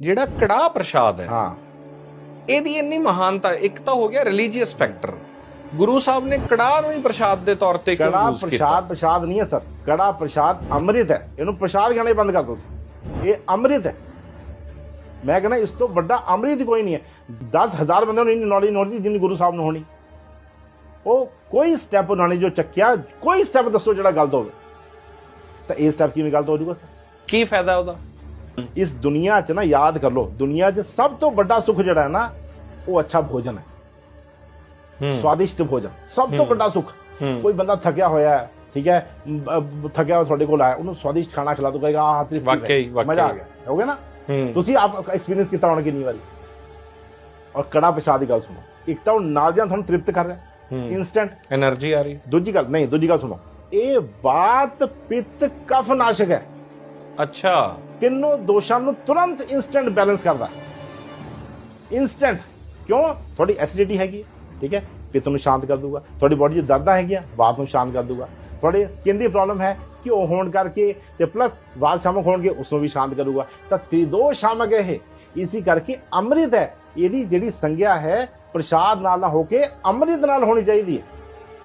ਜਿਹੜਾ ਕੜਾਹ ਪ੍ਰਸ਼ਾਦ ਹੈ ਹਾਂ। ਇਹਦੀ ਇੰਨੀ ਮਹਾਨਤਾ ਇੱਕ ਤਾਂ ਹੋ ਗਿਆ ਰਿਲੀਜੀਅਸ ਫੈਕਟਰ ਗੁਰੂ ਸਾਹਿਬ ਨੇ ਕੜਾਹ ਨੂੰ ਹੀ ਪ੍ਰਸ਼ਾਦ ਦੇ ਤੌਰ ਤੇ ਕਿਉਂ ਕੜਾ ਕੀਤਾ? ਪ੍ਰਸ਼ਾਦ ਪ੍ਰਸ਼ਾਦ ਨਹੀਂ ਹੈ ਸਰ। ਕੜਾ ਪ੍ਰਸ਼ਾਦ ਅੰਮ੍ਰਿਤ ਹੈ। ਇਹਨੂੰ ਪ੍ਰਸ਼ਾਦ ਕਹਿਣਾ ਹੀ ਬੰਦ ਕਰ ਦਿਓ ਤੁਸੀਂ। ਇਹ ਅੰਮ੍ਰਿਤ ਹੈ। ਮੈਂ ਕਹਿੰਦਾ ਇਸ ਤੋਂ ਵੱਡਾ ਅੰਮ੍ਰਿਤ ਕੋਈ ਨਹੀਂ ਹੈ। 10000 ਬੰਦਿਆਂ ਨੂੰ ਇੰਨੀ ਨੌਲੇਜ ਨੌਲੇਜ ਜਿੰਨੀ ਗੁਰੂ ਸਾਹਿਬ ਨੂੰ ਹੋਣੀ। ਉਹ ਕੋਈ ਸਟੈਪ ਉਹਨਾਂ ਨੇ ਜੋ ਚੱਕਿਆ ਕੋਈ ਸਟੈਪ ਦੱਸੋ ਜਿਹੜਾ ਗਲਤ ਹੋਵੇ। ਤਾਂ ਇਹ ਸਟੈਪ ਕਿਵੇਂ ਗਲਤ ਹੋ ਜਾਊਗਾ ਸਰ? ਕੀ ਫਾਇਦਾ ਉਹਦਾ? ਇਸ ਦੁਨੀਆ 'ਚ ਨਾ ਯਾਦ ਕਰ ਲਓ ਦੁਨੀਆ 'ਚ ਸਭ ਤੋਂ ਵੱਡਾ ਸੁੱਖ ਜਿਹੜਾ ਹੈ ਨਾ ਉਹ ਅੱਛਾ ਭੋਜਨ ਹੈ। ਸਵਾਦਿਸ਼ਟ ਭੋਜਨ ਸਭ ਤੋਂ ਵੱਡਾ ਸੁੱਖ। ਕੋਈ ਬੰਦਾ ਥੱਕਿਆ ਹੋਇਆ ਹੈ ਠੀਕ ਹੈ ਥੱਕਿਆ ਤੁਹਾਡੇ ਕੋਲ ਆਇਆ ਉਹਨੂੰ ਸਵਾਦਿਸ਼ਟ ਖਾਣਾ ਖਿਲਾ ਦੋ ਕਹੇਗਾ ਆਹ ਤੇਰੀ ਵਾਕਈ ਮਜ਼ਾ ਆ ਗਿਆ। ਹੋ ਗਿਆ ਨਾ? ਤੁਸੀਂ ਆਪ ਐਕਸਪੀਰੀਅੰਸ ਕੀਤਾ ਹੋਣਾ ਕਿੰਨੀ ਵਾਰੀ? ਔਰ ਕੜਾ ਪਿਸ਼ਾਬ ਦੀ ਗੱਲ ਸੁਣੋ। ਇੱਕ ਤਾਂ ਉਹ ਨਾਲ ਜਾਂ ਤੁਹਾਨੂੰ ਤ੍ਰਿਪਤ ਕਰ ਰਿਹਾ ਇਨਸਟੈਂਟ એનર્ਜੀ ਆ ਰਹੀ ਦੂਜੀ ਗੱਲ ਨਹੀਂ ਦੂਜੀ ਗੱਲ ਸੁਣੋ। ਇਹ ਬਾਤ ਪਿੱਤ ਕਫ ਹੈ। ਅੱਛਾ। ਤਿੰਨੋਂ ਦੋਸ਼ਾਂ ਨੂੰ ਤੁਰੰਤ ਇਨਸਟੈਂਟ ਬੈਲੈਂਸ ਕਰਦਾ। ਇਨਸਟੈਂਟ ਕਿਉਂ? ਤੁਹਾਡੀ ਐਸਿਡਿਟੀ ਹੈਗੀ ਠੀਕ ਹੈ? ਪਿੱਤ ਨੂੰ ਸ਼ਾਂਤ ਕਰ ਦੂਗਾ ਤੁਹਾਡੀ ਬਾਡੀ 'ਚ ਦਰਦਾਂ ਹੈਗੀਆਂ ਵਾਤ ਨੂੰ ਸ਼ਾਂਤ ਕਰ ਦੂਗਾ ਤੁਹਾਡੇ ਸਕਿਨ ਦੀ ਪ੍ਰੋਬਲਮ ਹੈ ਕਿ ਉਹ ਹੋਣ ਕਰਕੇ ਤੇ ਪਲੱਸ ਵਾਤ ਸ਼ਾਮਕ ਹੋਣਗੇ, ਉਸ ਨੂੰ ਵੀ ਸ਼ਾਂਤ ਕਰੂਗਾ। ਤਾਂ ਤ੍ਰਿਦੋਸ਼ ਸ਼ਾਮਕ ਹੈ ਇਹ। ਇਸੇ ਕਰਕੇ ਅੰਮ੍ਰਿਤ ਹੈ। ਇਹਦੀ ਜਿਹੜੀ ਸੰਗਿਆ ਹੈ, ਪ੍ਰਸ਼ਾਦ ਨਾਲ ਨਾ ਹੋ ਕੇ ਅੰਮ੍ਰਿਤ ਨਾਲ ਹੋਣੀ ਚਾਹੀਦੀ ਹੈ।